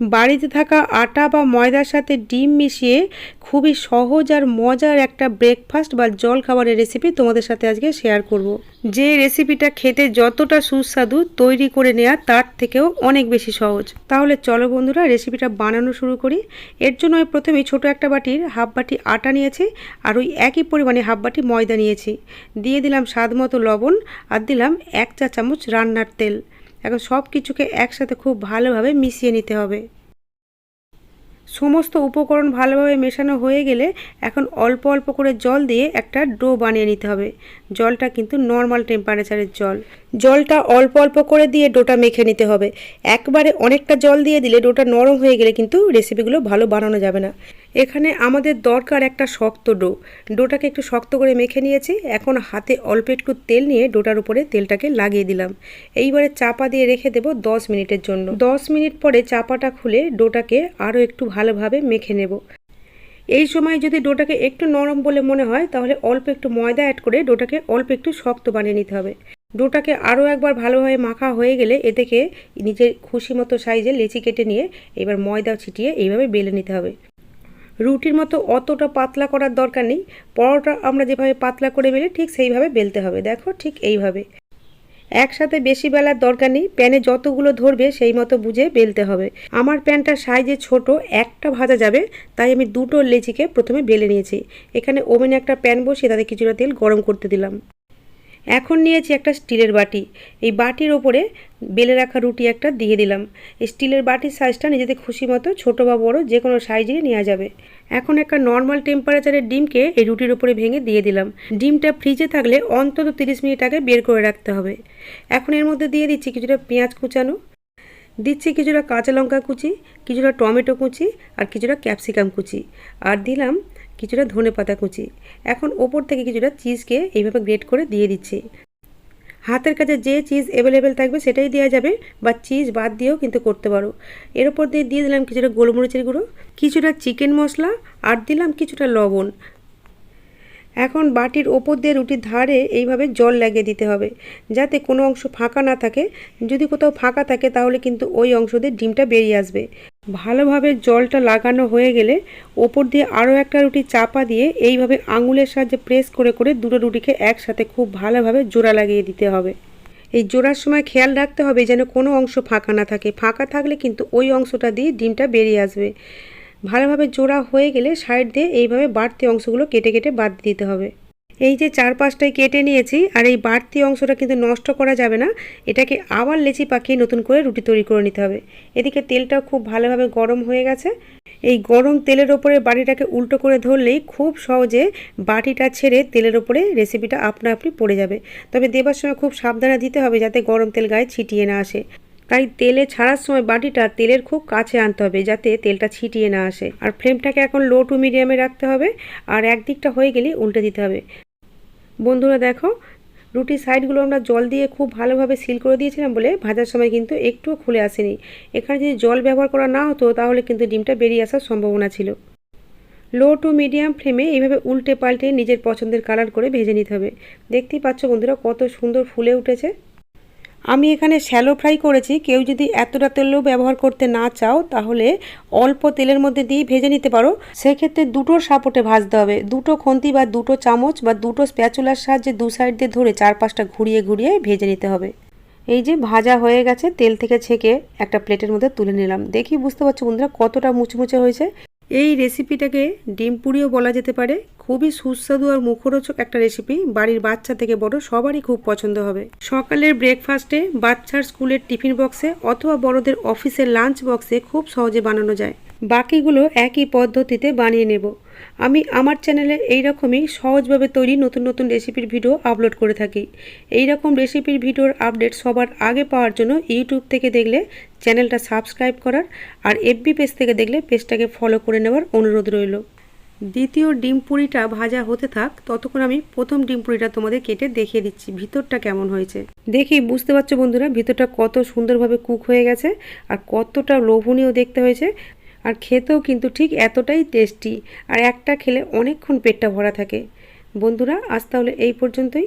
বাড়িতে থাকা আটা বা ময়দার সাথে ডিম মিশিয়ে খুবই সহজ আর মজার একটা ব্রেকফাস্ট বা জল খাবারের রেসিপি তোমাদের সাথে আজকে শেয়ার করব। যে রেসিপিটা খেতে যতটা সুস্বাদু তৈরি করে নেওয়া তার থেকেও অনেক বেশি সহজ। তাহলে চলো বন্ধুরা রেসিপিটা বানানো শুরু করি। এর জন্য আমি প্রথমেই ছোট একটা বাটির হাফ বাটি আটা নিয়েছি আর ওই একই পরিমাণে হাফ বাটি ময়দা নিয়েছি। দিয়ে দিলাম স্বাদ মতো লবণ আর দিলাম এক চা চামচ রান্নার তেল। এখন সব কিছুকে একসাথে খুব ভালোভাবে মিশিয়ে নিতে হবে। সমস্ত উপকরণ ভালোভাবে মেশানো হয়ে গেলে এখন অল্প অল্প করে জল দিয়ে একটা ডো বানিয়ে নিতে হবে। জলটা কিন্তু নর্মাল টেম্পারেচারের জল। জলটা অল্প অল্প করে দিয়ে ডোটা মেখে নিতে হবে। একবারে অনেকটা জল দিয়ে দিলে ডোটা নরম হয়ে গেলে কিন্তু রেসিপিগুলো ভালো বানানো যাবে না। এখানে আমাদের দরকার একটা শক্ত ডো। ডোটাকে একটু শক্ত করে মেখে নিয়েছি। এখন হাতে অল্প একটু তেল নিয়ে ডোটার উপরে তেলটাকে লাগিয়ে দিলাম। এইবারে চাপা দিয়ে রেখে দেবো দশ মিনিটের জন্য। দশ মিনিট পরে চাপাটা খুলে ডোটাকে আরও একটু ভালোভাবে মেখে নেব। এই সময় যদি ডোটাকে একটু নরম বলে মনে হয়, তাহলে অল্প একটু ময়দা অ্যাড করে ডোটাকে অল্প একটু শক্ত বানিয়ে নিতে হবে। ডোটাকে আরও একবার ভালোভাবে মাখা হয়ে গেলে এ থেকে নিজের খুশি মতো সাইজে লেচি কেটে নিয়ে এবার ময়দা ছিটিয়ে এইভাবে বেলে নিতে হবে। রুটির মতো অতটা পাতলা করার দরকার নেই। পরোটা আমরা যেভাবে পাতলা করে বেলে ঠিক সেইভাবে বেলতে হবে। দেখো ঠিক এইভাবে। একসাথে বেশি বেলার দরকার নেই। প্যানে যতগুলো ধরবে সেই মতো বুঝে বেলতে হবে। আমার প্যানটার সাইজে ছোট, একটা ভাজা যাবে, তাই আমি দুটো লেচিকে প্রথমে বেলে নিয়েছি। এখানে ওভেনে একটা প্যান বসিয়ে তাতে কিছুটা তেল গরম করতে দিলাম। এখন নিয়েছি একটা স্টিলের বাটি। এই বাটির ওপরে বেলে রাখা রুটি একটা দিয়ে দিলাম। এই স্টিলের বাটির সাইজটা নিজেদের খুশি মতো, ছোটো বা বড়ো যে কোনো সাইজে নেওয়া যাবে। এখন একটা নর্মাল টেম্পারেচারের ডিমকে এই রুটির ওপরে ভেঙে দিয়ে দিলাম। ডিমটা ফ্রিজে থাকলে অন্তত তিরিশ মিনিট আগে বের করে রাখতে হবে। এখন এর মধ্যে দিয়ে দিচ্ছি কিছুটা পেঁয়াজ কুচানো, দিচ্ছি কিছুটা কাঁচা লঙ্কা কুচি, কিছুটা টমেটো কুচি আর কিছুটা ক্যাপসিকাম কুচি। আর দিলাম কিছুটা ধনে পাতা কুচি। এখন ওপর থেকে কিছুটা চিজকে এইভাবে গ্রেট করে দিয়ে দিচ্ছি। হাতের কাছে যে চিজ অ্যাভেলেবেল থাকবে সেটাই দেওয়া যাবে বা চিজ বাদ দিয়েও কিন্তু করতে পারো। এর ওপর দিয়ে দিয়ে দিলাম কিছুটা গোলমরিচের গুঁড়ো, কিছুটা চিকেন মশলা আর দিলাম কিছুটা লবণ। এখন বাটির ওপর দিয়ে রুটির ধারে এইভাবে জল লাগিয়ে দিতে হবে, যাতে কোনো অংশ ফাঁকা না থাকে। যদি কোথাও ফাঁকা থাকে তাহলে কিন্তু ওই অংশ দিয়ে ডিমটা বেরিয়ে আসবে। ভালোভাবে জলটা লাগানো হয়ে গেলে ওপর দিয়ে আরও একটা রুটি চাপা দিয়ে এইভাবে আঙুলের সাহায্যে প্রেস করে করে দুটো রুটিকে একসাথে খুব ভালোভাবে জোড়া লাগিয়ে দিতে হবে। এই জোড়ার সময় খেয়াল রাখতে হবে যেন কোনো অংশ ফাঁকা না থাকে। ফাঁকা থাকলে কিন্তু ওই অংশটা দিয়ে ডিমটা বেরিয়ে আসবে। ভালোভাবে জোড়া হয়ে গেলে সাইড দিয়ে এইভাবে বাড়তি অংশগুলো কেটে কেটে বাদ দিতে হবে। এই যে চার পাঁচটায় কেটে নিয়েছি, আর এই বাড়তি অংশটা কিন্তু নষ্ট করা যাবে না। এটাকে আবার লেচি পাকিয়ে নতুন করে রুটি তৈরি করে নিতে হবে। এদিকে তেলটাও খুব ভালোভাবে গরম হয়ে গেছে। এই গরম তেলের ওপরে বাটিটাকে উল্টো করে ধরলেই খুব সহজে বাটিটা ছেড়ে তেলের ওপরে রেসিপিটা আপনা আপনি পড়ে যাবে। তবে দেবার সময় খুব সাবধানে দিতে হবে যাতে গরম তেল গায়ে ছিটিয়ে না আসে। তাই তেলে ছাড়ার সময় বাটিটা তেলের খুব কাছে আনতে হবে যাতে তেলটা ছিটিয়ে না আসে। আর ফ্লেমটাকে এখন লো টু মিডিয়ামে রাখতে হবে। আর একদিকটা হয়ে গেলে উল্টে দিতে হবে। বন্ধুরা দেখো রুটির সাইডগুলো আমরা জল দিয়ে খুব ভালোভাবে সিল করে দিয়েছিলাম বলে ভাজার সময় কিন্তু একটুও খুলে আসেনি। এখানে যদি জল ব্যবহার করা না হতো, তাহলে কিন্তু ডিমটা বেরিয়ে আসার সম্ভাবনা ছিল। লো টু মিডিয়াম ফ্লেমে এইভাবে উল্টে পাল্টে নিজের পছন্দের কালার করে ভেজে নিতে হবে। দেখতেই পাচ্ছ বন্ধুরা, কত সুন্দর ফুলে উঠেছে। আমি এখানে শ্যালো ফ্রাই করেছি। কেউ যদি এতটা তেলও ব্যবহার করতে না চাও, তাহলে অল্প তেলের মধ্যে দিয়ে ভেজে নিতে পারো। সেক্ষেত্রে দুটো সাপোর্টে ভাজতে হবে। দুটো খন্তি বা দুটো চামচ বা দুটো স্প্যাচুলার সাহায্যে দু সাইড দিয়ে ধরে চার পাঁচটা ঘুরিয়ে ঘুরিয়ে ভেজে নিতে হবে। এই যে ভাজা হয়ে গেছে, তেল থেকে ছেঁকে একটা প্লেটের মধ্যে তুলে নিলাম। দেখি বুঝতে পারছ বন্ধুরা কতটা মুচমুচে হয়েছে। এই রেসিপিটাকে ডিম পুরিও বলা যেতে পারে। খুবই সুস্বাদু আর মুখরোচক একটা রেসিপি বাড়ির বাচ্চা থেকে বড় সবারই খুব পছন্দ হবে। সকালের ব্রেকফাস্টে বাচ্চার স্কুলের টিফিন বক্সে অথবা বড়দের অফিসের লাঞ্চ বক্সে খুব সহজে বানানো যায়। বাকিগুলো একই পদ্ধতিতে বানিয়ে নেব। আমি আমার চ্যানেলে এই রকমই সহজভাবে তৈরি নতুন নতুন রেসিপির ভিডিও আপলোড করে থাকি। এই রকম রেসিপির ভিডিওর আপডেট সবার আগে পাওয়ার জন্য ইউটিউব থেকে দেখলে চ্যানেলটা সাবস্ক্রাইব করার আর এফবি পেজ থেকে দেখলে পেজটাকে ফলো করে নেওয়ার অনুরোধ রইল। দ্বিতীয় ডিম পুরিটা ভাজা হতে থাক, ততক্ষণ আমি প্রথম ডিম পুরিটা তোমাদের কেটে দেখিয়ে দিচ্ছি, ভিতরটা কেমন হয়েছে। দেখি বুঝতে পারছ বন্ধুরা, ভিতরটা কত সুন্দরভাবে কুক হয়ে গেছে আর কতটা লোভনীয় দেখতে হয়েছে। আর খেতেও কিন্তু ঠিক এতটাই টেস্টি আর একটা খেলে অনেকক্ষণ পেটটা ভরা থাকে। বন্ধুরা, আজ তাহলে এই পর্যন্তই।